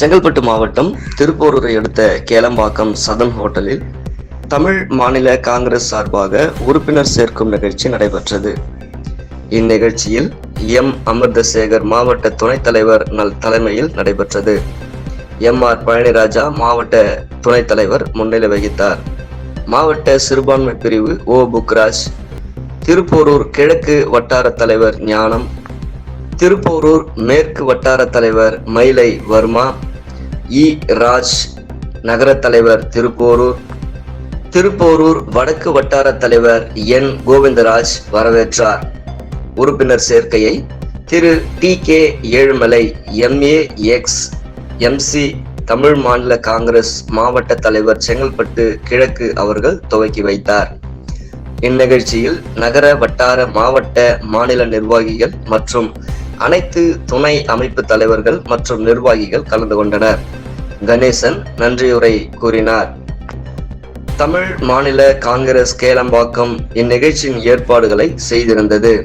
செங்கல்பட்டு மாவட்டம் திருப்போரூரை அடுத்த கேளம்பாக்கம் சதன் ஹோட்டலில் தமிழ் மாநில காங்கிரஸ் சார்பாக உறுப்பினர் சேர்க்கும் நிகழ்ச்சி நடைபெற்றது. இந்நிகழ்ச்சியில் எம். அமிர்தசேகர் மாவட்ட துணைத் தலைவர் நல் தலைமையில் நடைபெற்றது. எம். ஆர். பழனிராஜா மாவட்ட துணைத் தலைவர் முன்னிலை வகித்தார். மாவட்ட சிறுபான்மை பிரிவு ஓ. புக்ராஜ் திருப்போரூர் கிழக்கு வட்டார தலைவர் ஞானம் திருப்போரூர் மேற்கு வட்டார தலைவர் மயிலை வர்மா இ. ராஜ் நகர தலைவர் திருப்போரூர். திருப்போரூர் வடக்கு வட்டார தலைவர் என். கோவிந்தராஜ் வரவேற்றார். உறுப்பினர் சேர்க்கையை Thiru. T. K. Ezhumalai MA ex. MC Tamil Maanila Congress மாவட்ட தலைவர் செங்கல்பட்டு கிழக்கு அவர்கள் துவக்கி வைத்தார். இந்நிகழ்ச்சியில் நகர வட்டார மாவட்ட மாநில நிர்வாகிகள் மற்றும் அனைத்து துணை அமைப்பு தலைவர்கள் மற்றும் நிர்வாகிகள் கலந்து கொண்டனர். கணேசன் நன்றியுரை கூறினார். தமிழ் மாநில காங்கிரஸ் கேளம்பாக்கம் இந்நிகழ்ச்சியின் ஏற்பாடுகளை செய்திருந்தது.